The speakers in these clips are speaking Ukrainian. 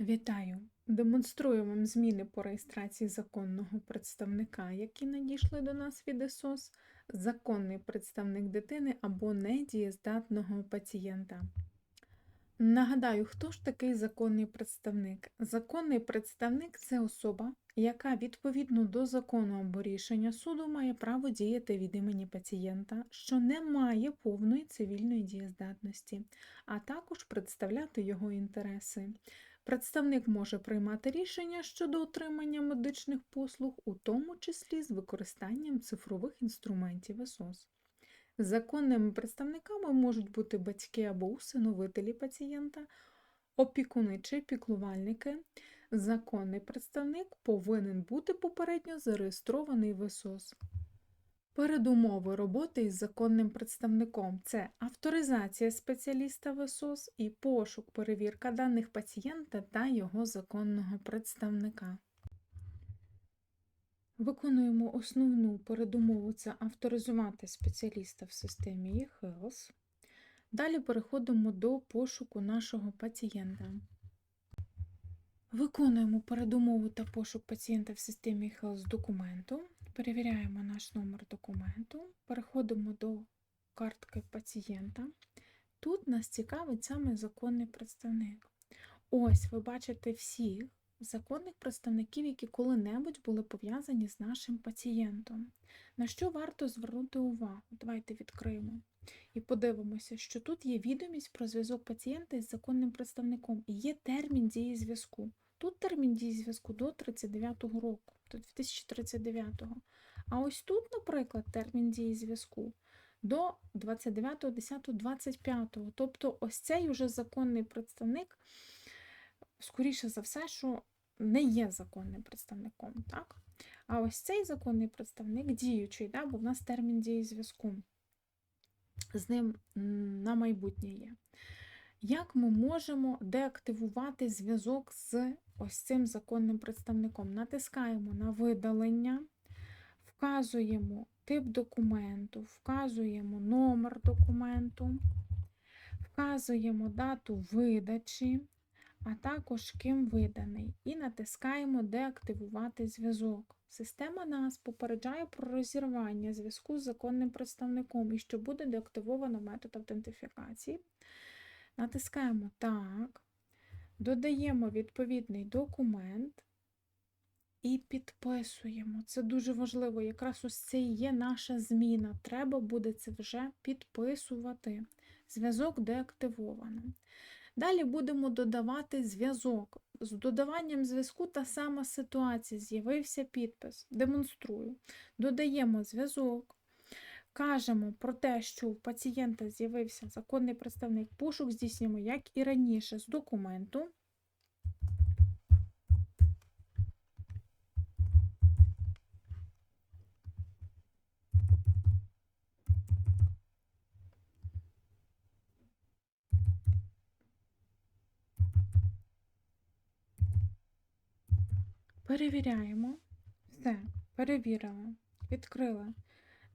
Вітаю! Демонструю вам зміни по реєстрації законного представника, які надійшли до нас від ЕСОС, законний представник дитини або недієздатного пацієнта. Нагадаю, хто ж такий законний представник? Законний представник це особа, яка відповідно до закону або рішення суду має право діяти від імені пацієнта, що не має повної цивільної дієздатності, а також представляти його інтереси. Представник може приймати рішення щодо отримання медичних послуг, у тому числі з використанням цифрових інструментів ЕСОС. Законними представниками можуть бути батьки або усиновителі пацієнта, опікуни чи піклувальники. Законний представник повинен бути попередньо зареєстрований в ЕСОС. Передумови роботи із законним представником це авторизація спеціаліста в ЕСОС і пошук, перевірка даних пацієнта та його законного представника. Виконуємо основну передумову це авторизувати спеціаліста в системі eHealth. Далі переходимо до пошуку нашого пацієнта. Виконуємо передумову та пошук пацієнта в системі eHealth документу. Перевіряємо наш номер документу, переходимо до картки пацієнта. Тут нас цікавить саме законний представник. Ось ви бачите всіх законних представників, які коли-небудь були пов'язані з нашим пацієнтом. На що варто звернути увагу? Давайте відкриємо і подивимося, що тут є відомість про зв'язок пацієнта із законним представником і є термін дії зв'язку. Тут термін дії зв'язку до 39-го року, до 2039-го. А ось тут, наприклад, термін дії зв'язку до 29.10.25. Тобто ось цей уже законний представник, скоріше за все, що не є законним представником. так? А ось цей законний представник діючий, да? бо в нас термін дії зв'язку з ним на майбутнє є. Як ми можемо деактивувати зв'язок з ось цим законним представником? Натискаємо на видалення, вказуємо тип документу, вказуємо номер документу, вказуємо дату видачі, а також ким виданий, і натискаємо Деактивувати зв'язок. Система нас попереджає про розірвання зв'язку з законним представником і що буде деактивовано метод автентифікації. Натискаємо Так, додаємо відповідний документ і підписуємо. Це дуже важливо. Якраз ось це і є наша зміна. Треба буде це вже підписувати. Зв'язок деактивовано. Далі будемо додавати зв'язок. З додаванням зв'язку та сама ситуація. З'явився підпис. Демонструю. Додаємо зв'язок. Кажемо про те, що у пацієнта з'явився законний представник пошук, здійснюємо, як і раніше, з документу. Перевіряємо. Все, перевірили, відкрили.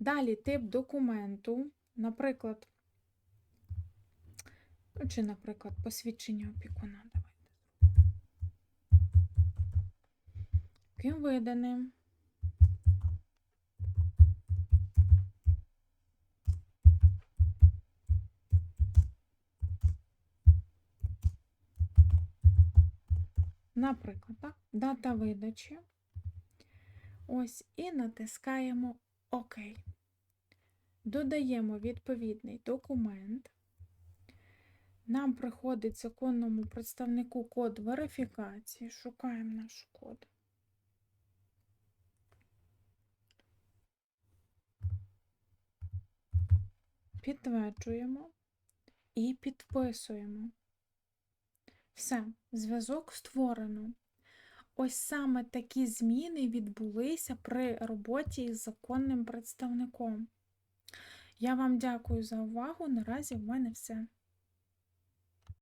Далі тип документу, наприклад, чи, наприклад, посвідчення опікуна. Давайте. Ким виданим. Наприклад, так? дата видачі. Ось і натискаємо ОК. Додаємо відповідний документ. Нам приходить законному представнику код верифікації. Шукаємо наш код. Підтверджуємо і підписуємо. Все, зв'язок створено. Ось саме такі зміни відбулися при роботі із законним представником. Я вам дякую за увагу. Наразі в мене все.